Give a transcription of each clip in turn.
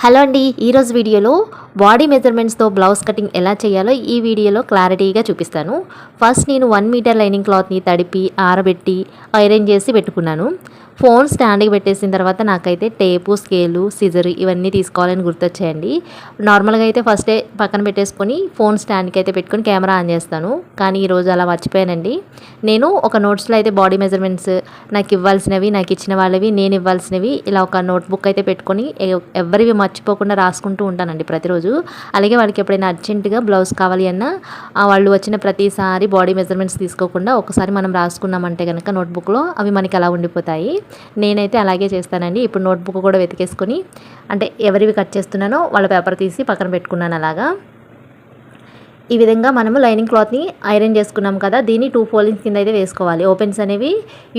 Hello అండి ఈరోజు వీడియోలో బాడీ మెజర్మెంట్స్తో బ్లౌజ్ కటింగ్ ఎలా చేయాలో ఈ వీడియోలో క్లారిటీగా చూపిస్తాను. ఫస్ట్ నేను వన్ మీటర్ లైనింగ్ క్లాత్ని తడిపి ఆరబెట్టి ఐరన్ చేసి పెట్టుకున్నాను. ఫోన్ స్టాండ్కి పెట్టేసిన తర్వాత నాకైతే టేపు స్కేలు సిజర్ ఇవన్నీ తీసుకోవాలని గుర్తొచ్చాయండి. నార్మల్గా అయితే ఫస్టే పక్కన పెట్టేసుకొని ఫోన్ స్టాండ్కి అయితే పెట్టుకొని కెమెరా ఆన్ చేస్తాను. కానీ ఈరోజు అలా మర్చిపోయానండి. నేను ఒక నోట్స్లో అయితే బాడీ మెజర్మెంట్స్ నాకు ఇవ్వాల్సినవి నాకు ఇచ్చిన వాళ్ళవి నేను ఇవ్వాల్సినవి ఇలా ఒక నోట్బుక్ అయితే పెట్టుకొని ఎవరివి మర్చిపోకుండా రాసుకుంటూ ఉంటానండి ప్రతిరోజు. అలాగే వాళ్ళకి ఎప్పుడైనా అర్జెంటుగా బ్లౌజ్ కావాలి అన్నా వాళ్ళు వచ్చిన ప్రతిసారి బాడీ మెజర్మెంట్స్ తీసుకోకుండా ఒకసారి మనం రాసుకున్నామంటే కనుక నోట్బుక్లో అవి మనకి అలా ఉండిపోతాయి. నేనైతే అలాగే చేస్తానండి. ఇప్పుడు నోట్బుక్ కూడా వెతికేసుకొని అంటే ఎవరివి కట్ చేస్తున్నానో వాళ్ళ పేపర్ తీసి పక్కన పెట్టుకున్నాను అలాగా. ఈ విధంగా మనము లైనింగ్ క్లాత్ని ఐరన్ చేసుకున్నాం కదా దీన్ని టూ ఫోల్డింగ్స్ కింద అయితే వేసుకోవాలి. ఓపెన్స్ అనేవి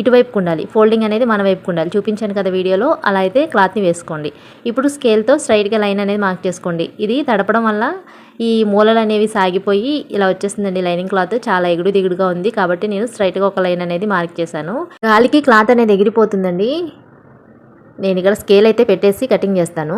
ఇటువైపుకు ఉండాలి. ఫోల్డింగ్ అనేది మన వైపుకు ఉండాలి. చూపించాను కదా వీడియోలో అలా అయితే క్లాత్ని వేసుకోండి. ఇప్పుడు స్కేల్తో స్ట్రైట్గా లైన్ అనేది మార్క్ చేసుకోండి. ఇది తడపడం వల్ల ఈ మూలలు అనేవి సాగిపోయి ఇలా వచ్చేస్తుందండి లైనింగ్ క్లాత్. చాలా ఎగుడు దిగుడుగా ఉంది కాబట్టి నేను స్ట్రైట్గా ఒక లైన్ అనేది మార్క్ చేశాను. గాలికి క్లాత్ అనేది ఎగిరిపోతుందండి. నేను ఇక్కడ స్కేల్ అయితే పెట్టేసి కటింగ్ చేస్తాను.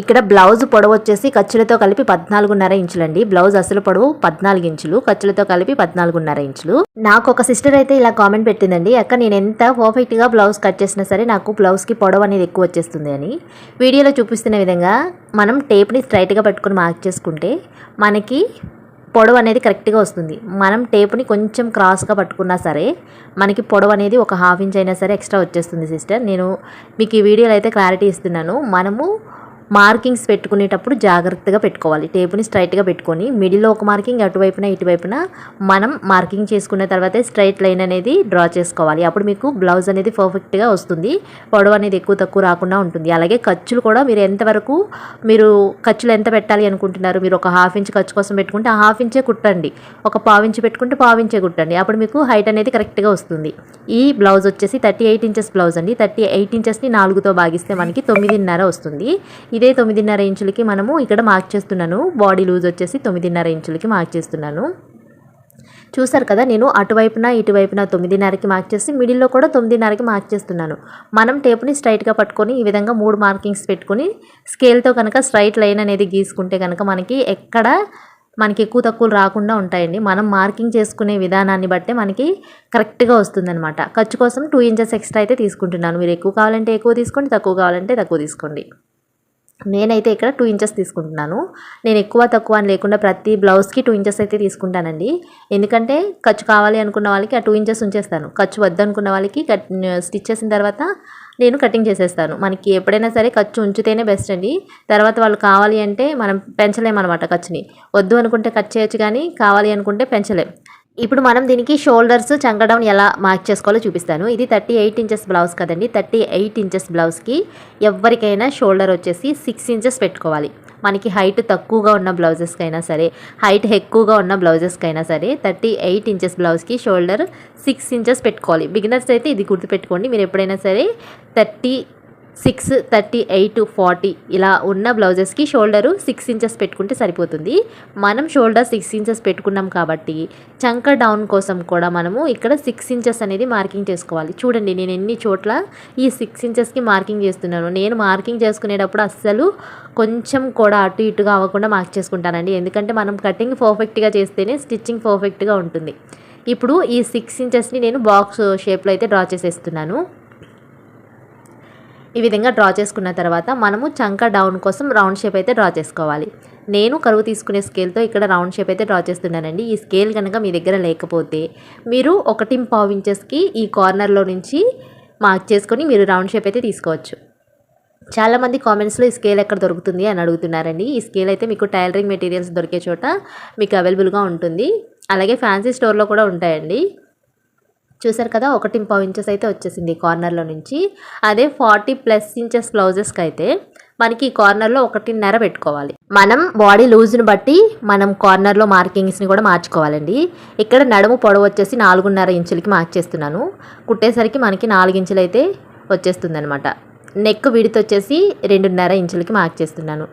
ఇక్కడ బ్లౌజ్ పొడవు వచ్చేసి ఖర్చులతో కలిపి పద్నాలుగున్నర ఇంచులండి. బ్లౌజ్ అసలు పొడవు పద్నాలుగు ఇంచులు ఖర్చులతో కలిపి పద్నాలుగున్నర ఇంచులు. నాకు ఒక సిస్టర్ అయితే ఇలా కామెంట్ పెట్టిందండి అక్క నేను ఎంత పర్ఫెక్ట్గా బ్లౌజ్ కట్ చేసినా సరే నాకు బ్లౌజ్కి పొడవు అనేది ఎక్కువ వచ్చేస్తుంది అని. వీడియోలో చూపిస్తున్న విధంగా మనం టేప్ని స్ట్రైట్గా పట్టుకుని మార్క్ చేసుకుంటే మనకి పొడవు అనేది కరెక్ట్గా వస్తుంది. మనం టేప్ని కొంచెం క్రాస్గా పట్టుకున్నా సరే మనకి పొడవు అనేది ఒక హాఫ్ ఇంచ్ అయినా సరే ఎక్స్ట్రా వచ్చేస్తుంది సిస్టర్ నేను మీకు ఈ వీడియోలో అయితే క్లారిటీ ఇస్తున్నాను. మనము మార్కింగ్స్ పెట్టుకునేటప్పుడు జాగ్రత్తగా పెట్టుకోవాలి. టేపుని స్ట్రైట్గా పెట్టుకొని మిడిల్లో ఒక మార్కింగ్ అటువైపున ఇటువైపున మనం మార్కింగ్ చేసుకున్న తర్వాతే స్ట్రైట్ లైన్ అనేది డ్రా చేసుకోవాలి. అప్పుడు మీకు బ్లౌజ్ అనేది పర్ఫెక్ట్గా వస్తుంది. పొడవు అనేది ఎక్కువ తక్కువ రాకుండా ఉంటుంది. అలాగే ఖర్చులు కూడా మీరు ఎంతవరకు మీరు ఖర్చులు ఎంత పెట్టాలి అనుకుంటున్నారు? మీరు ఒక హాఫ్ ఇంచ్ ఖర్చు కోసం పెట్టుకుంటే ఆ హాఫ్ ఇంచే కుట్టండి. ఒక పావు ఇంచ్ పెట్టుకుంటే పావు ఇంచే కుట్టండి. అప్పుడు మీకు హైట్ అనేది కరెక్ట్గా వస్తుంది. ఈ బ్లౌజ్ వచ్చేసి థర్టీ ఎయిట్ ఇంచెస్ బ్లౌజ్ అండి. థర్టీ ఎయిట్ ఇంచెస్ని నాలుగుతో భాగిస్తే మనకి తొమ్మిదిన్నర వస్తుంది. ఇదే తొమ్మిదిన్నర ఇంచులకి మనము ఇక్కడ మార్క్ చేస్తున్నాను. బాడీ లూజ్ వచ్చేసి తొమ్మిదిన్నర ఇంచులకి మార్క్ చేస్తున్నాను. చూసారు కదా నేను అటువైపున ఇటువైపున తొమ్మిదిన్నరకి మార్క్ చేసి మిడిల్లో కూడా తొమ్మిదిన్నరకి మార్క్ చేస్తున్నాను. మనం టేప్ని స్ట్రైట్గా పట్టుకొని ఈ విధంగా మూడు మార్కింగ్స్ పెట్టుకొని స్కేల్తో కనుక స్ట్రైట్ లైన్ అనేది గీసుకుంటే కనుక మనకి ఎక్కడ మనకి ఎక్కువ తక్కువలు రాకుండా ఉంటాయండి. మనం మార్కింగ్ చేసుకునే విధానాన్ని బట్టే మనకి కరెక్ట్గా వస్తుందన్నమాట. ఖర్చు కోసం టూ ఇంచెస్ ఎక్స్ట్రా అయితే తీసుకుంటున్నాను. మీరు ఎక్కువ కావాలంటే ఎక్కువ తీసుకోండి తక్కువ కావాలంటే తక్కువ తీసుకోండి. నేనైతే ఇక్కడ టూ ఇంచెస్ తీసుకుంటున్నాను. నేను ఎక్కువ తక్కువ అని లేకుండా ప్రతి బ్లౌజ్కి టూ ఇంచెస్ అయితే తీసుకుంటానండి. ఎందుకంటే ఖర్చు కావాలి అనుకున్న వాళ్ళకి ఆ టూ ఇంచెస్ ఉంచేస్తాను. ఖర్చు వద్దనుకున్న వాళ్ళకి కట్ స్టిచ్ చేసిన తర్వాత నేను కటింగ్ చేసేస్తాను. మనకి ఎప్పుడైనా సరే ఖర్చు ఉంచితేనే బెస్ట్ అండి. తర్వాత వాళ్ళు కావాలి అంటే మనం పెంచలేమన్నమాట ఖర్చుని. వద్దు అనుకుంటే కట్ చేయొచ్చు కానీ కావాలి అనుకుంటే పెంచలేం. ఇప్పుడు మనం దీనికి షోల్డర్స్ చంకడౌన్ ఎలా మార్క్ చేసుకోవాలో చూపిస్తాను. ఇది థర్టీ ఎయిట్ ఇంచెస్ బ్లౌజ్ కదండి. థర్టీ ఎయిట్ ఇంచెస్ బ్లౌజ్కి ఎవరికైనా షోల్డర్ వచ్చేసి సిక్స్ ఇంచెస్ పెట్టుకోవాలి. మనకి హైట్ తక్కువగా ఉన్న బ్లౌజెస్కి అయినా సరే హైట్ ఎక్కువగా ఉన్న బ్లౌజెస్కి అయినా సరే థర్టీ ఎయిట్ ఇంచెస్ బ్లౌజ్కి షోల్డర్ సిక్స్ ఇంచెస్ పెట్టుకోవాలి. బిగినర్స్ అయితే ఇది గుర్తుపెట్టుకోండి. మీరు ఎప్పుడైనా సరే thirty six thirty eight forty ఇలా ఉన్న బ్లౌజెస్కి షోల్డరు సిక్స్ ఇంచెస్ పెట్టుకుంటే సరిపోతుంది. మనం షోల్డర్ సిక్స్ ఇంచెస్ పెట్టుకున్నాం కాబట్టి చంక డౌన్ కోసం కూడా మనము ఇక్కడ సిక్స్ ఇంచెస్ అనేది మార్కింగ్ చేసుకోవాలి. చూడండి నేను ఎన్ని చోట్ల ఈ సిక్స్ ఇంచెస్కి మార్కింగ్ చేస్తున్నాను. నేను మార్కింగ్ చేసుకునేటప్పుడు అస్సలు కొంచెం కూడా అటు ఇటుగా అవ్వకుండా మార్క్ చేసుకుంటానండి. ఎందుకంటే మనం కటింగ్ పర్ఫెక్ట్గా చేస్తేనే స్టిచ్చింగ్ పర్ఫెక్ట్గా ఉంటుంది. ఇప్పుడు ఈ సిక్స్ ఇంచెస్ని నేను బాక్స్ షేప్లో అయితే డ్రా చేసేస్తున్నాను. ఈ విధంగా డ్రా చేసుకున్న తర్వాత మనము చంక డౌన్ కోసం రౌండ్ షేప్ అయితే డ్రా చేసుకోవాలి. నేను కరువు తీసుకునే స్కేల్తో ఇక్కడ రౌండ్ షేప్ అయితే డ్రా చేస్తున్నానండి. ఈ స్కేల్ కనుక మీ దగ్గర లేకపోతే మీరు ఒకటి పావు ఇంచెస్కి ఈ కార్నర్లో నుంచి మార్క్ చేసుకొని మీరు రౌండ్ షేప్ అయితే తీసుకోవచ్చు. చాలామంది కామెంట్స్లో ఈ స్కేల్ ఎక్కడ దొరుకుతుంది అని అడుగుతున్నారండి. ఈ స్కేల్ అయితే మీకు టైలరింగ్ మెటీరియల్స్ దొరికే చోట మీకు అవైలబుల్గా ఉంటుంది. అలాగే ఫ్యాన్సీ స్టోర్లో కూడా ఉంటాయండి. చూసారు కదా ఒకటి పావు ఇంచెస్ అయితే వచ్చేసింది ఈ కార్నర్లో నుంచి. అదే ఫార్టీ ప్లస్ ఇంచెస్ బ్లౌజెస్కి అయితే మనకి ఈ కార్నర్లో ఒకటిన్నర పెట్టుకోవాలి. మనం బాడీ లూజ్ని బట్టి మనం కార్నర్లో మార్కింగ్స్ని కూడా మార్చుకోవాలండి. ఇక్కడ నడుము పొడవు వచ్చేసి నాలుగున్నర ఇంచులకి మార్క్ చేస్తున్నాను. కుట్టేసరికి మనకి నాలుగు ఇంచులు అయితే వచ్చేస్తుంది అనమాట నెక్ విడిత్ వచ్చేసి రెండున్నర ఇంచులకి మార్క్ చేస్తున్నాను.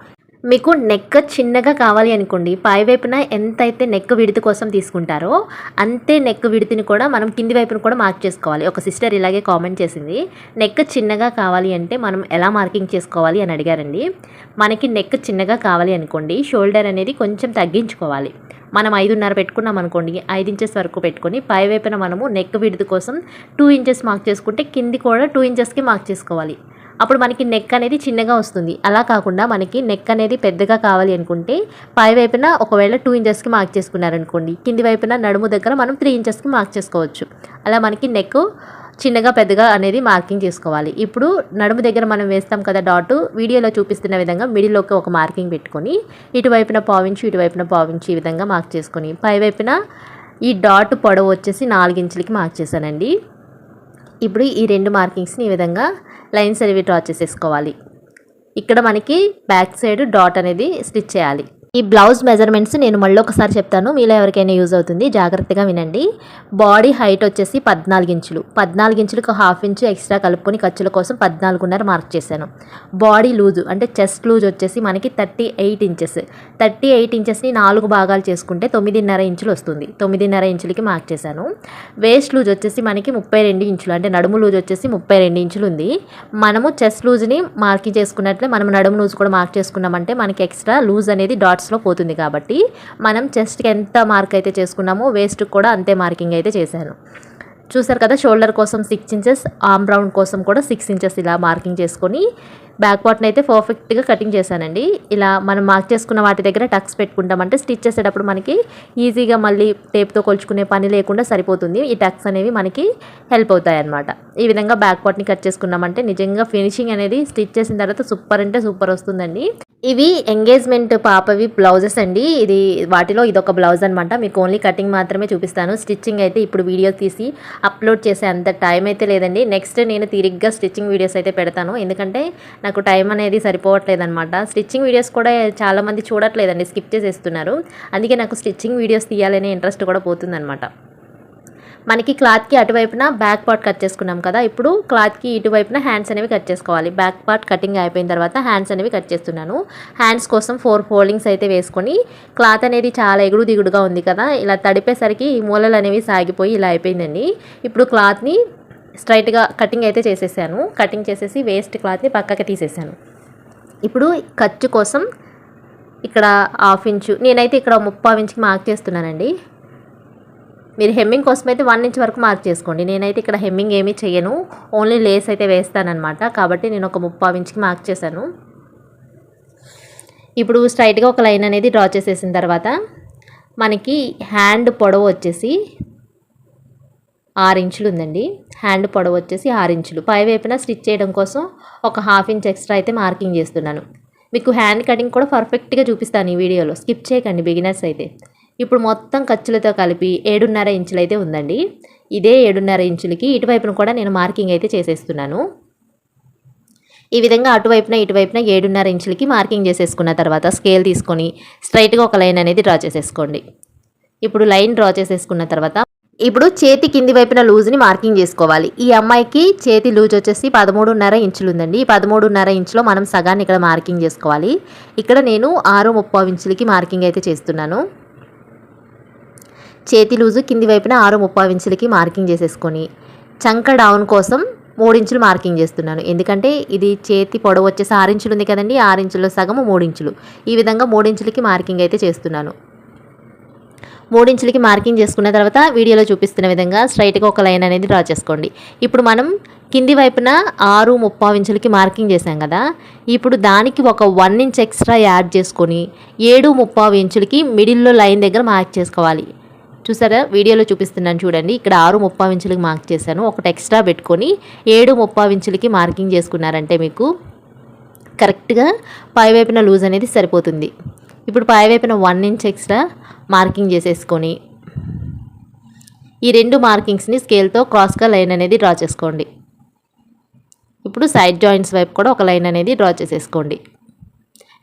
మీకు నెక్ చిన్నగా కావాలి అనుకోండి పై వైపున ఎంతైతే నెక్ విడత కోసం తీసుకుంటారో అంతే నెక్ విడితిని కూడా మనం కింది వైపున కూడా మార్క్ చేసుకోవాలి. ఒక సిస్టర్ ఇలాగే కామెంట్ చేసింది నెక్ చిన్నగా కావాలి అంటే మనం ఎలా మార్కింగ్ చేసుకోవాలి? అని అడిగారండి. మనకి నెక్ చిన్నగా కావాలి అనుకోండి షోల్డర్ అనేది కొంచెం తగ్గించుకోవాలి. మనం ఐదున్నర పెట్టుకున్నాం అనుకోండి ఐదు ఇంచెస్ వరకు పెట్టుకొని పై వైపున మనము నెక్ విడత కోసం టూ ఇంచెస్ మార్క్ చేసుకుంటే కింది కూడా టూ ఇంచెస్కి మార్క్ చేసుకోవాలి. అప్పుడు మనకి నెక్ అనేది చిన్నగా వస్తుంది. అలా కాకుండా మనకి నెక్ అనేది పెద్దగా కావాలి అనుకుంటే పై వైపున ఒకవేళ టూ ఇంచెస్కి మార్క్ చేసుకున్నారనుకోండి. కింది వైపున నడుము దగ్గర మనం త్రీ ఇంచెస్కి మార్క్ చేసుకోవచ్చు. అలా మనకి నెక్ చిన్నగా పెద్దగా అనేది మార్కింగ్ చేసుకోవాలి. ఇప్పుడు నడుము దగ్గర మనం వేస్తాం కదా డాట్ వీడియోలో చూపిస్తున్న విధంగా మిడిల్లోకి ఒక మార్కింగ్ పెట్టుకొని ఇటువైపున పావించి ఇటువైపున పావించి ఈ విధంగా మార్క్ చేసుకొని పై వైపున ఈ డాట్ పొడవు వచ్చేసి నాలుగించులకి మార్క్ చేశానండి. ఇప్పుడు ఈ రెండు మార్కింగ్స్ని ఈ విధంగా లైన్స్ అనేవి డ్రా చేసేసుకోవాలి. ఇక్కడ మనకి బ్యాక్ సైడ్ డాట్ అనేది స్టిచ్ చేయాలి. ఈ బ్లౌజ్ మెజర్మెంట్స్ నేను మళ్ళీ ఒకసారి చెప్తాను. మీలో ఎవరికైనా యూజ్ అవుతుంది జాగ్రత్తగా వినండి. బాడీ హైట్ వచ్చేసి పద్నాలుగు ఇంచులు. పద్నాలుగు ఇంచులకు హాఫ్ ఇంచు ఎక్స్ట్రా కలుపుకొని ఖర్చుల కోసం పద్నాలుగున్నర మార్క్ చేశాను. బాడీ లూజు అంటే చెస్ట్ లూజ్ వచ్చేసి మనకి thirty eight inches. Thirty eight ఇంచెస్ని నాలుగు భాగాలు చేసుకుంటే తొమ్మిదిన్నర ఇంచులు వస్తుంది. తొమ్మిదిన్నర ఇంచులకి మార్క్ చేశాను. వేస్ట్ లూజ్ వచ్చేసి మనకి ముప్పై రెండు ఇంచులు అంటే నడుము లూజ్ వచ్చేసి ముప్పై రెండు ఇంచులు ఉంది. మనము చెస్ట్ లూజ్ని మార్కింగ్ చేసుకున్నట్లే మనం నడుము లూజ్ కూడా మార్క్ చేసుకున్నామంటే మనకి ఎక్స్ట్రా లూజ్ అనేది డాట్ డాట్స్లో పోతుంది కాబట్టి మనం చెస్ట్కి ఎంత మార్క్ అయితే చేసుకున్నామో వేస్ట్కి కూడా అంతే మార్కింగ్ అయితే చేశాను. చూసారు కదా షోల్డర్ కోసం సిక్స్ ఇంచెస్ ఆర్మ్ రౌండ్ కోసం కూడా సిక్స్ ఇంచెస్ ఇలా మార్కింగ్ చేసుకొని బ్యాక్ పార్ట్ని అయితే పర్ఫెక్ట్గా కటింగ్ చేశానండి. ఇలా మనం మార్క్ చేసుకున్న వాటి దగ్గర టక్స్ పెట్టుకుంటామంటే స్టిచ్ చేసేటప్పుడు మనకి ఈజీగా మళ్ళీ టేప్తో కొలుచుకునే పని లేకుండా సరిపోతుంది. ఈ టక్స్ అనేవి మనకి హెల్ప్ అవుతాయి అన్నమాట ఈ విధంగా బ్యాక్ పార్ట్ని కట్ చేసుకున్నామంటే నిజంగా ఫినిషింగ్ అనేది స్టిచ్ చేసిన తర్వాత సూపర్ అంటే సూపర్ వస్తుందండి. ఇవి ఎంగేజ్మెంట్ పాపవి బ్లౌజెస్ అండి. ఇది వాటిలో ఇదొక బ్లౌజ్ అనమాట మీకు ఓన్లీ కటింగ్ మాత్రమే చూపిస్తాను. స్టిచ్చింగ్ అయితే ఇప్పుడు వీడియో తీసి అప్లోడ్ చేసే అంత టైం అయితే లేదండి. నెక్స్ట్ నేను తిరిగ్గా స్టిచ్చింగ్ వీడియోస్ అయితే పెడతాను. ఎందుకంటే నాకు టైం అనేది సరిపోవట్లేదు అనమాట స్టిచ్చింగ్ వీడియోస్ కూడా చాలామంది చూడట్లేదండి. స్కిప్ చేసేస్తున్నారు. అందుకే నాకు స్టిచ్చింగ్ వీడియోస్ తీయాలనే ఇంట్రెస్ట్ కూడా పోతుందన్నమాట. మనకి క్లాత్కి అటువైపున బ్యాక్ పార్ట్ కట్ చేసుకున్నాం కదా ఇప్పుడు క్లాత్కి ఇటువైపున హ్యాండ్స్ అనేవి కట్ చేసుకోవాలి. బ్యాక్ పార్ట్ కటింగ్ అయిపోయిన తర్వాత హ్యాండ్స్ అనేవి కట్ చేస్తున్నాను. హ్యాండ్స్ కోసం ఫోర్ ఫోల్డింగ్స్ అయితే వేసుకొని క్లాత్ అనేది చాలా ఎగుడు దిగుడుగా ఉంది కదా ఇలా తడిపేసరికి ఈ మూలలు అనేవి సాగిపోయి ఇలా అయిపోయిందండి. ఇప్పుడు క్లాత్ని స్ట్రైట్గా కటింగ్ అయితే చేసేసాను. కటింగ్ చేసేసి వేస్ట్ క్లాత్ని పక్కకి తీసేసాను. ఇప్పుడు ఖర్చు కోసం ఇక్కడ హాఫ్ ఇంచు నేనైతే ఇక్కడ ముప్పావు ఇంచుకి మార్క్ చేస్తున్నానండి. మీరు హెమ్మింగ్ కోసం అయితే వన్ ఇంచ్ వరకు మార్క్ చేసుకోండి. నేనైతే ఇక్కడ హెమ్మింగ్ ఏమీ చేయను ఓన్లీ లేస్ అయితే వేస్తానమాట కాబట్టి నేను ఒక ముప్పావు ఇంచుకి మార్క్ చేశాను. ఇప్పుడు స్ట్రైట్గా ఒక లైన్ అనేది డ్రా చేసేసిన తర్వాత మనకి హ్యాండ్ పొడవు వచ్చేసి ఆరు ఇంచులు ఉందండి. హ్యాండ్ పొడవు వచ్చేసి ఆరు ఇంచులు పై వైపున స్టిచ్ చేయడం కోసం ఒక హాఫ్ ఇంచ్ ఎక్స్ట్రా అయితే మార్కింగ్ చేస్తున్నాను. మీకు హ్యాండ్ కటింగ్ కూడా పర్ఫెక్ట్గా చూపిస్తాను ఈ వీడియోలో. స్కిప్ చేయకండి బిగినర్స్ అయితే. ఇప్పుడు మొత్తం ఖర్చులతో కలిపి ఏడున్నర ఇంచులు అయితే ఉందండి. ఇదే ఏడున్నర ఇంచులకి ఇటువైపున కూడా నేను మార్కింగ్ అయితే చేసేస్తున్నాను. ఈ విధంగా అటువైపున ఇటువైపున ఏడున్నర ఇంచులకి మార్కింగ్ చేసేసుకున్న తర్వాత స్కేల్ తీసుకొని స్ట్రైట్గా ఒక లైన్ అనేది డ్రా చేసేసుకోండి. ఇప్పుడు లైన్ డ్రా చేసేసుకున్న తర్వాత ఇప్పుడు చేతి కింది వైపున లూజ్ని మార్కింగ్ చేసుకోవాలి. ఈ అమ్మాయికి చేతి లూజ్ వచ్చేసి పదమూడున్నర ఇంచులు ఉందండి ఈ పదమూడున్నర ఇంచులో మనం సగాన్ని ఇక్కడ మార్కింగ్ చేసుకోవాలి. ఇక్కడ నేను ఆరు ముప్పై ఇంచులకి మార్కింగ్ అయితే చేస్తున్నాను. చేతి లూజు కింది వైపున ఆరు ముప్పై ఇంచులకి మార్కింగ్ చేసేసుకొని చంక డౌన్ కోసం మూడించులు మార్కింగ్ చేస్తున్నాను. ఎందుకంటే ఇది చేతి పొడవు వచ్చేసి ఆరించులు ఉంది కదండి ఆరించులో సగము మూడించులు ఈ విధంగా మూడించులకి మార్కింగ్ అయితే చేస్తున్నాను. మూడించులకి మార్కింగ్ చేసుకున్న తర్వాత వీడియోలో చూపిస్తున్న విధంగా స్ట్రైట్గా ఒక లైన్ అనేది డ్రా చేసుకోండి. ఇప్పుడు మనం కింది వైపున ఆరు ముప్పావు ఇంచులకి మార్కింగ్ చేసాం కదా ఇప్పుడు దానికి ఒక వన్ ఇంచ్ ఎక్స్ట్రా యాడ్ చేసుకొని ఏడు ముప్పావు ఇంచులకి మిడిల్లో లైన్ దగ్గర మార్క్ చేసుకోవాలి. చూసారా? వీడియోలో చూపిస్తున్నాను చూడండి. ఇక్కడ ఆరు ముప్పై ఇంచులకి మార్క్ చేశాను. ఒకటి ఎక్స్ట్రా పెట్టుకొని ఏడు ముప్పై ఇంచులకి మార్కింగ్ చేసుకున్నారంటే మీకు కరెక్ట్గా పై వైపున లూజ్ అనేది సరిపోతుంది. ఇప్పుడు పై వైపున వన్ ఇంచ్ ఎక్స్ట్రా మార్కింగ్ చేసేసుకొని ఈ రెండు మార్కింగ్స్ని స్కేల్తో క్రాస్గా లైన్ అనేది డ్రా చేసుకోండి. ఇప్పుడు సైడ్ జాయింట్స్ వైపు కూడా ఒక లైన్ అనేది డ్రా చేసేసుకోండి.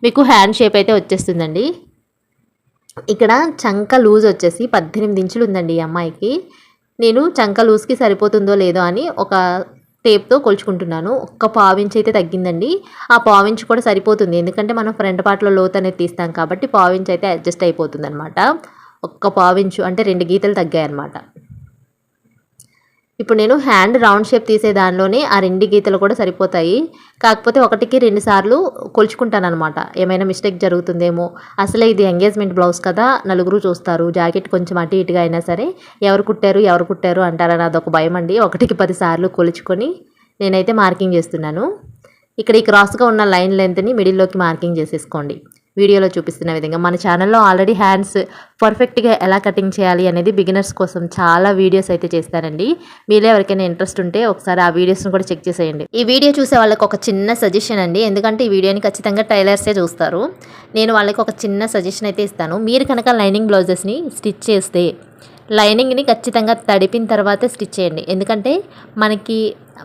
మీకు హ్యాండ్ షేప్ అయితే వచ్చేస్తుందండి. ఇక్కడ చంక లూజ్ వచ్చేసి పద్దెనిమిది ఇంచులు ఉందండి ఈ అమ్మాయికి. నేను చంక లూజ్కి సరిపోతుందో లేదో అని ఒక టేప్తో కొలుచుకుంటున్నాను. ఒక్క పావించి అయితే తగ్గిందండి. ఆ పావించి కూడా సరిపోతుంది. ఎందుకంటే మనం ఫ్రంట్ పార్ట్లో లోత్ అనేది తీస్తాం కాబట్టి పావించి అయితే అడ్జస్ట్ అయిపోతుంది అనమాట ఒక్క పావించు అంటే రెండు గీతలు తగ్గాయి అనమాట ఇప్పుడు నేను హ్యాండ్ రౌండ్ షేప్ తీసే దానిలోనే ఆ రెండు గీతలు కూడా సరిపోతాయి. కాకపోతే ఒకటికి రెండు సార్లు కొలుచుకుంటాను అనమాట ఏమైనా మిస్టేక్ జరుగుతుందేమో. అసలే ఇది ఎంగేజ్మెంట్ బ్లౌజ్ కదా నలుగురు చూస్తారు. జాకెట్ కొంచెం అటు ఇటుగా అయినా సరే ఎవరు కుట్టారు ఎవరు కుట్టారు అంటారని అదొక భయం అండి. ఒకటికి పది సార్లు కొలుచుకొని నేనైతే మార్కింగ్ చేస్తున్నాను. ఇక్కడ ఈ క్రాస్గా ఉన్న లైన్ లెంత్ని మిడిల్లోకి మార్కింగ్ చేసేసుకోండి. వీడియోలో చూపిస్తున్న విధంగా. మన ఛానల్లో ఆల్రెడీ హ్యాండ్స్ పర్ఫెక్ట్గా ఎలా కటింగ్ చేయాలి అనేది బిగినర్స్ కోసం చాలా వీడియోస్ అయితే చేస్తానండి. మీలో ఎవరికైనా ఇంట్రెస్ట్ ఉంటే ఒకసారి ఆ వీడియోస్ని కూడా చెక్ చేసేయండి. ఈ వీడియో చూసే వాళ్ళకి ఒక చిన్న సజెషన్ అండి. ఎందుకంటే ఈ వీడియోని ఖచ్చితంగా టైలర్సే చూస్తారు. నేను వాళ్ళకి ఒక చిన్న సజెషన్ అయితే ఇస్తాను. మీరు కనుక లైనింగ్ బ్లౌజెస్ని స్టిచ్ చేస్తే లైనింగ్ని ఖచ్చితంగా తడిపిన తర్వాతే స్టిచ్ చేయండి. ఎందుకంటే మనకి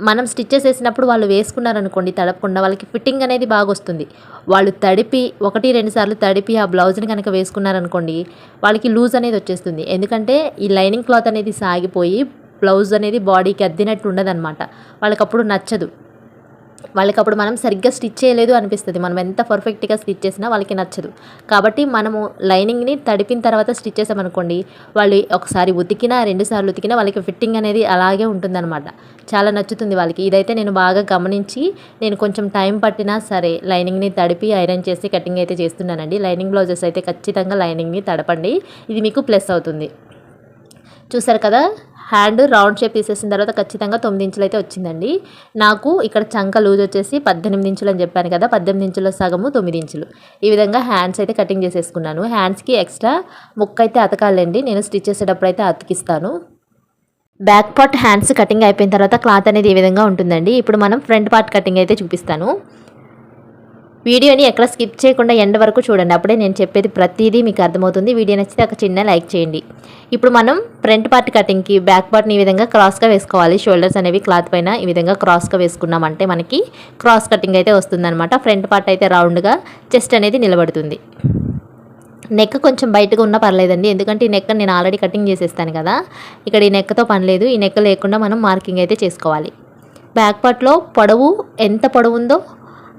మనం స్టిచ్చెస్ వేసినప్పుడు వాళ్ళు వేసుకున్నారనుకోండి తడపకుండా వాళ్ళకి ఫిట్టింగ్ అనేది బాగా వస్తుంది వాళ్ళు తడిపి ఒకటి రెండు సార్లు తడిపి ఆ బ్లౌజ్ని కనుక వేసుకున్నారనుకోండి వాళ్ళకి లూజ్ అనేది వచ్చేస్తుంది. ఎందుకంటే ఈ లైనింగ్ క్లాత్ అనేది సాగిపోయి బ్లౌజ్ అనేది బాడీకి అద్దినట్టు ఉండదన్నమాట. వాళ్ళకి అప్పుడు నచ్చదు. వాళ్ళకి అప్పుడు మనం సరిగ్గా స్టిచ్ చేయలేదు అనిపిస్తుంది. మనం ఎంత పర్ఫెక్ట్గా స్టిచ్ చేసినా వాళ్ళకి నచ్చదు. కాబట్టి మనము లైనింగ్ని తడిపిన తర్వాత స్టిచ్ చేసామనుకోండి వాళ్ళు ఒకసారి ఉతికినా రెండుసార్లు ఉతికినా వాళ్ళకి ఫిట్టింగ్ అనేది అలాగే ఉంటుందన్నమాట. చాలా నచ్చుతుంది వాళ్ళకి. ఇదైతే నేను బాగా గమనించి నేను కొంచెం టైం పట్టినా సరే లైనింగ్ని తడిపి ఐరన్ చేసి కటింగ్ అయితే చేస్తున్నానండి. లైనింగ్ బ్లౌజెస్ అయితే ఖచ్చితంగా లైనింగ్ని తడపండి. ఇది మీకు ప్లస్ అవుతుంది. చూసారు కదా? హ్యాండ్ రౌండ్ షేప్ తీసేసిన తర్వాత ఖచ్చితంగా తొమ్మిది ఇంచులు అయితే వచ్చిందండి. నాకు ఇక్కడ చంక లూజ్ వచ్చేసి పద్దెనిమిది ఇంచులు అని చెప్పాను కదా పద్దెనిమిది ఇంచుల సగము తొమ్మిది ఇంచులు. ఈ విధంగా హ్యాండ్స్ అయితే కటింగ్ చేసేసుకున్నాను. హ్యాండ్స్కి ఎక్స్ట్రా ముక్క అయితే అతకాలండి. నేను స్టిచ్ చేసేటప్పుడు అయితే అతికిస్తాను. బ్యాక్ పార్ట్ హ్యాండ్స్ కటింగ్ అయిపోయిన తర్వాత క్లాత్ అనేది ఈ విధంగా ఉంటుందండి. ఇప్పుడు మనం ఫ్రంట్ పార్ట్ కటింగ్ అయితే చూపిస్తాను. వీడియోని ఎక్కడ స్కిప్ చేయకుండా ఎండ్ వరకు చూడండి. అప్పుడే నేను చెప్పేది ప్రతిదీ మీకు అర్థమవుతుంది. వీడియో నచ్చితే ఒక చిన్న లైక్ చేయండి. ఇప్పుడు మనం ఫ్రంట్ పార్ట్ కటింగ్కి బ్యాక్ పార్ట్ని ఈ విధంగా క్రాస్గా వేసుకోవాలి. షోల్డర్స్ అనేవి క్లాత్ పైన ఈ విధంగా క్రాస్గా వేసుకున్నామంటే మనకి క్రాస్ కటింగ్ అయితే వస్తుందన్నమాట. ఫ్రంట్ పార్ట్ అయితే రౌండ్గా చెస్ట్ అనేది నిలబడుతుంది. నెక్ కొంచెం బయటగా ఉన్నా పర్లేదండి. ఎందుకంటే ఈ నెక్ నేను ఆల్రెడీ కటింగ్ చేసేస్తాను కదా. ఇక్కడ ఈ నెక్తో పని లేదు. ఈ నెక్ లేకుండా మనం మార్కింగ్ అయితే చేసుకోవాలి. బ్యాక్ పార్ట్లో పొడవు ఎంత పొడవు ఉందో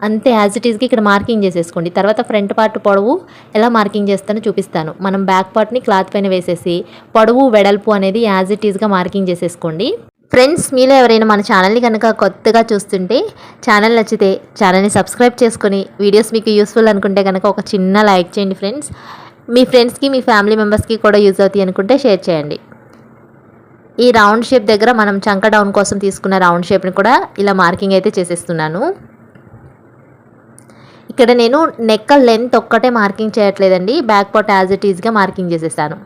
అంతే యాజ్ ఇట్ ఈస్కి ఇక్కడ మార్కింగ్ చేసేసుకోండి. తర్వాత ఫ్రంట్ పార్ట్ పొడవు ఎలా మార్కింగ్ చేస్తానో చూపిస్తాను. మనం బ్యాక్ పార్ట్ని క్లాత్ పైన వేసేసి పొడవు వెడల్పు అనేది యాజ్ ఇట్ ఈస్గా మార్కింగ్ చేసేసుకోండి. ఫ్రెండ్స్ మీలో ఎవరైనా మన ఛానల్ని కనుక కొత్తగా చూస్తుంటే ఛానల్ నచ్చితే ఛానల్ని సబ్స్క్రైబ్ చేసుకొని వీడియోస్ మీకు యూస్ఫుల్ అనుకుంటే కనుక ఒక చిన్న లైక్ చేయండి ఫ్రెండ్స్ మీ ఫ్రెండ్స్కి మీ ఫ్యామిలీ మెంబర్స్కి కూడా యూజ్ అవుతాయి అనుకుంటే షేర్ చేయండి. ఈ రౌండ్ షేప్ దగ్గర మనం చంక డౌన్ కోసం తీసుకున్న రౌండ్ షేప్ని కూడా ఇలా మార్కింగ్ అయితే చేసేస్తున్నాను. ఇక్కడ నేను నెక్క లెంత్ ఒక్కటే మార్కింగ్ చేయట్లేదండి. బ్యాక్ పార్ట్ యాజ్ ఇట్ ఈజ్గా మార్కింగ్ చేసేసాను.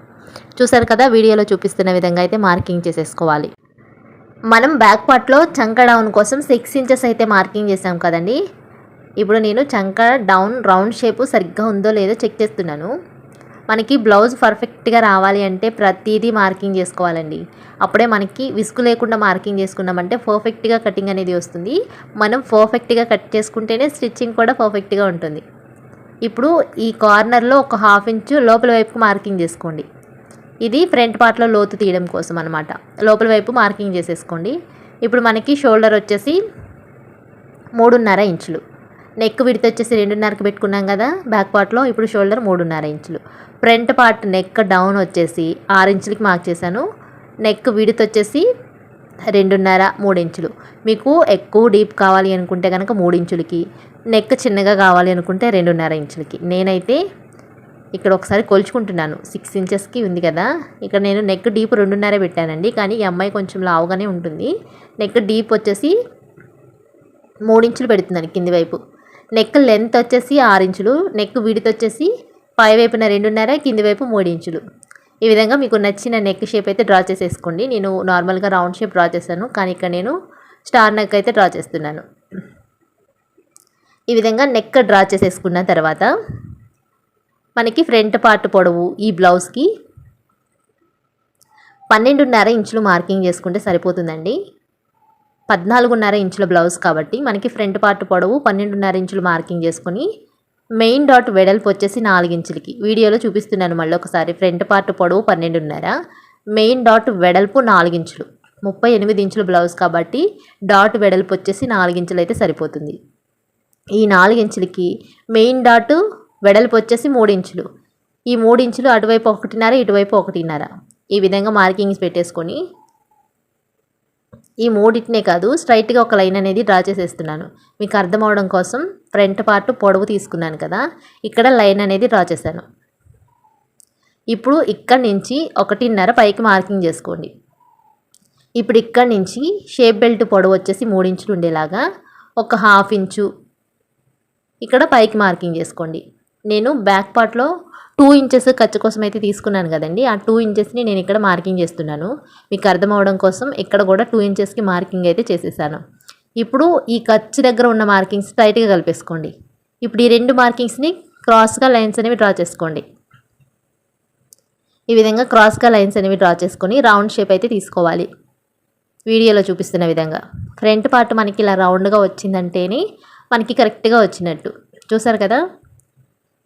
చూసారు కదా వీడియోలో చూపిస్తున్న విధంగా అయితే మార్కింగ్ చేసేసుకోవాలి. మనం బ్యాక్ పార్ట్లో చంక డౌన్ కోసం సిక్స్ ఇంచెస్ అయితే మార్కింగ్ చేసాం కదండి. ఇప్పుడు నేను చంక డౌన్ రౌండ్ షేపు సరిగ్గా ఉందో లేదో చెక్ చేస్తున్నాను. మనకి బ్లౌజ్ పర్ఫెక్ట్గా రావాలి అంటే ప్రతిదీ మార్కింగ్ చేసుకోవాలండి. అప్పుడే మనకి విసుగు లేకుండా మార్కింగ్ చేసుకున్నామంటే పర్ఫెక్ట్గా కటింగ్ అనేది వస్తుంది. మనం పర్ఫెక్ట్గా కట్ చేసుకుంటేనే స్టిచ్చింగ్ కూడా పర్ఫెక్ట్గా ఉంటుంది. ఇప్పుడు ఈ కార్నర్లో ఒక హాఫ్ ఇంచు లోపల వైపుకు మార్కింగ్ చేసుకోండి. ఇది ఫ్రంట్ పార్ట్లో లోతు తీయడం కోసం అనమాట లోపల వైపు మార్కింగ్ చేసేసుకోండి. ఇప్పుడు మనకి షోల్డర్ వచ్చేసి మూడున్నర ఇంచులు. నెక్ విడత వచ్చేసి రెండున్నరకి పెట్టుకున్నాం కదా బ్యాక్ పార్ట్లో ఇప్పుడు షోల్డర్ మూడున్నర ఇంచులు. ఫ్రంట్ పార్ట్ నెక్ డౌన్ వచ్చేసి ఆరు ఇంచులకి మార్క్ చేశాను. నెక్ విడత వచ్చేసి రెండున్నర మూడు ఇంచులు. మీకు ఎక్కువ డీప్ కావాలి అనుకుంటే కనుక మూడు ఇంచులకి నెక్ చిన్నగా కావాలి అనుకుంటే రెండున్నర ఇంచులకి. నేనైతే ఇక్కడ ఒకసారి కొలుచుకుంటున్నాను. సిక్స్ ఇంచెస్కి ఉంది కదా. ఇక్కడ నేను నెక్ డీప్ రెండున్నర పెట్టానండి. కానీ ఈ అమ్మాయి కొంచెం లావుగానే ఉంటుంది. నెక్ డీప్ వచ్చేసి మూడు ఇంచులు పెడుతున్నాను కింది వైపు. నెక్ లెంత్ వచ్చేసి ఆరు ఇంచులు నెక్ విడితో వచ్చేసి పై వైపున రెండున్నర కింది వైపు మూడు ఇంచులు. ఈ విధంగా మీకు నచ్చిన నెక్ షేప్ అయితే డ్రా చేసేసుకోండి. నేను నార్మల్గా రౌండ్ షేప్ డ్రా చేశాను కానీ ఇక్కడ నేను స్టార్ నెక్ అయితే డ్రా చేస్తున్నాను. ఈ విధంగా నెక్ డ్రా చేసేసుకున్న తర్వాత మనకి ఫ్రంట్ పార్ట్ పొడవు ఈ బ్లౌజ్కి పన్నెండున్నర ఇంచులు మార్కింగ్ చేసుకుంటే సరిపోతుందండి. పద్నాలుగున్నర ఇంచుల బ్లౌజ్ కాబట్టి మనకి ఫ్రంట్ పార్ట్ పొడవు పన్నెండున్నర ఇంచులు మార్కింగ్ చేసుకొని మెయిన్ డాట్ వెడల్పు వచ్చేసి నాలుగు ఇంచులకి. వీడియోలో చూపిస్తున్నాను మళ్ళీ ఒకసారి. ఫ్రంట్ పార్ట్ పొడవు పన్నెండున్నర మెయిన్ డాట్ వెడల్పు నాలుగు ఇంచులు. ముప్పై ఎనిమిది ఇంచుల బ్లౌజ్ కాబట్టి డాట్ వెడల్పు వచ్చేసి నాలుగు ఇంచులు అయితే సరిపోతుంది. ఈ నాలుగించులకి మెయిన్ డాట్ వెడల్పు వచ్చేసి మూడు ఇంచులు. ఈ మూడు ఇంచులు అటువైపు ఒకటిన్నర ఇటువైపు ఒకటిన్నర. ఈ విధంగా మార్కింగ్స్ పెట్టేసుకొని ఈ మూడింటినే కాదు స్ట్రైట్గా ఒక లైన్ అనేది డ్రా చేసేస్తున్నాను. మీకు అర్థం అవడం కోసం ఫ్రంట్ పార్ట్ పొడవు తీసుకున్నాను కదా ఇక్కడ లైన్ అనేది డ్రా చేశాను. ఇప్పుడు ఇక్కడ నుంచి ఒకటిన్నర పైకి మార్కింగ్ చేసుకోండి. ఇప్పుడు ఇక్కడ నుంచి షేప్ బెల్ట్ పొడవు వచ్చేసి మూడు ఇంచులు ఉండేలాగా ఒక హాఫ్ ఇంచు ఇక్కడ పైకి మార్కింగ్ చేసుకోండి. నేను బ్యాక్ పార్ట్లో టూ ఇంచెస్ ఖర్చు కోసం అయితే తీసుకున్నాను కదండి. ఆ టూ ఇంచెస్ని నేను ఇక్కడ మార్కింగ్ చేస్తున్నాను. మీకు అర్థం అవడం కోసం ఇక్కడ కూడా టూ ఇంచెస్కి మార్కింగ్ అయితే చేసేసాను. ఇప్పుడు ఈ ఖర్చు దగ్గర ఉన్న మార్కింగ్స్ టైట్గా కలిపేసుకోండి. ఇప్పుడు ఈ రెండు మార్కింగ్స్ని క్రాస్గా లైన్స్ అనేవి డ్రా చేసుకోండి. ఈ విధంగా క్రాస్గా లైన్స్ అనేవి డ్రా చేసుకొని రౌండ్ షేప్ అయితే తీసుకోవాలి. వీడియోలో చూపిస్తున్న విధంగా. ఫ్రంట్ పార్ట్ మనకి ఇలా రౌండ్గా వచ్చిందంటేనే మనకి కరెక్ట్గా వచ్చినట్టు. చూసారు కదా?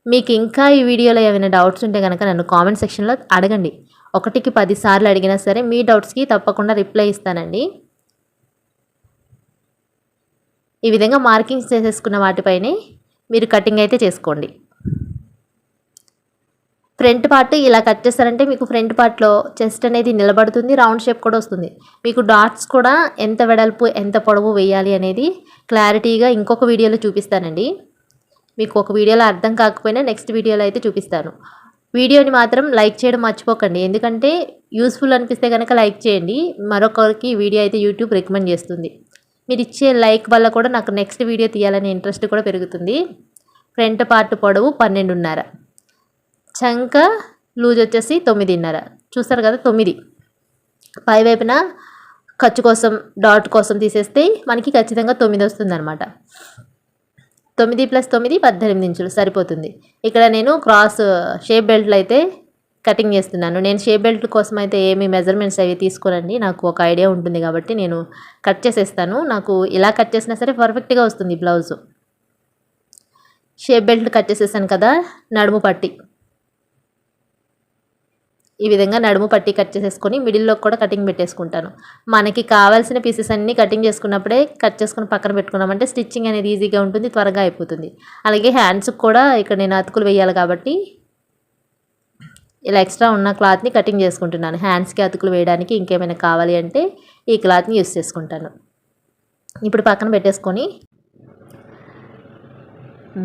మీకు ఇంకా ఈ వీడియోలో ఏమైనా డౌట్స్ ఉంటే కనుక నన్ను కామెంట్ సెక్షన్లో అడగండి. ఒకటికి పది సార్లు అడిగినా సరే మీ డౌట్స్కి తప్పకుండా రిప్లై ఇస్తానండి. ఈ విధంగా మార్కింగ్స్ చేసేసుకున్న వాటిపైనే మీరు కటింగ్ అయితే చేసుకోండి. ఫ్రంట్ పార్ట్ ఇలా కట్ చేస్తారంటే మీకు ఫ్రంట్ పార్ట్లో చెస్ట్ అనేది నిలబడుతుంది రౌండ్ షేప్ కూడా వస్తుంది. మీకు డాట్స్ కూడా ఎంత వెడల్పు ఎంత పొడవు వేయాలి అనేది క్లారిటీగా ఇంకొక వీడియోలో చూపిస్తానండి. మీకు ఒక వీడియోలో అర్థం కాకపోయినా నెక్స్ట్ వీడియోలో అయితే చూపిస్తాను. వీడియోని మాత్రం లైక్ చేయడం మర్చిపోకండి. ఎందుకంటే యూస్ఫుల్ అనిపిస్తే కనుక లైక్ చేయండి. మరొకరికి వీడియో అయితే యూట్యూబ్ రికమెండ్ చేస్తుంది. మీరు ఇచ్చే లైక్ వల్ల కూడా నాకు నెక్స్ట్ వీడియో తీయాలనే ఇంట్రెస్ట్ కూడా పెరుగుతుంది. ఫ్రంట్ పార్ట్ పొడవు పన్నెండున్నర. చంక లూజ్ వచ్చేసి తొమ్మిదిన్నర. చూస్తారు కదా తొమ్మిది. పై వైపున ఖర్చు కోసం డాట్ కోసం తీసేస్తే మనకి ఖచ్చితంగా తొమ్మిది వస్తుంది అనమాట తొమ్మిది ప్లస్ తొమ్మిది పద్దెనిమిది ఇంచులు సరిపోతుంది. ఇక్కడ నేను క్రాస్ షేప్ బెల్ట్లు అయితే కటింగ్ చేస్తున్నాను. నేను షేప్ బెల్ట్ కోసం అయితే ఏమి మెజర్మెంట్స్ అవి తీసుకోనండి. నాకు ఒక ఐడియా ఉంటుంది కాబట్టి నేను కట్ చేసేస్తాను. నాకు ఇలా కట్ చేసినా సరే పర్ఫెక్ట్గా వస్తుంది బ్లౌజు. షేప్ బెల్ట్ కట్ చేసేసాను కదా నడుము పట్టి. ఈ విధంగా నడుము పట్టి కట్ చేసేసుకొని మిడిల్లో కూడా కటింగ్ పెట్టేసుకుంటాను. మనకి కావాల్సిన పీసెస్ అన్నీ కటింగ్ చేసుకున్నప్పుడే కట్ చేసుకుని పక్కన పెట్టుకున్నామంటే స్టిచ్చింగ్ అనేది ఈజీగా ఉంటుంది త్వరగా అయిపోతుంది. అలాగే హ్యాండ్స్కి కూడా ఇక్కడ నేను అతుకులు వేయాలి కాబట్టి ఇలా ఎక్స్ట్రా ఉన్న క్లాత్ని కటింగ్ చేసుకుంటున్నాను. హ్యాండ్స్కి అతుకులు వేయడానికి ఇంకేమైనా కావాలి అంటే ఈ క్లాత్ని యూస్ చేసుకుంటాను. ఇప్పుడు పక్కన పెట్టేసుకొని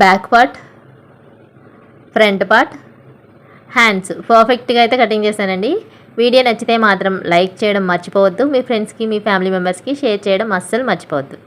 back part front part hands. పర్ఫెక్ట్గా అయితే కటింగ్ చేశానండి. వీడియో నచ్చితే మాత్రం లైక్ చేయడం మర్చిపోవద్దు. మీ ఫ్రెండ్స్కి మీ ఫ్యామిలీ మెంబర్స్కి షేర్ చేయడం అస్సలు మర్చిపోవద్దు.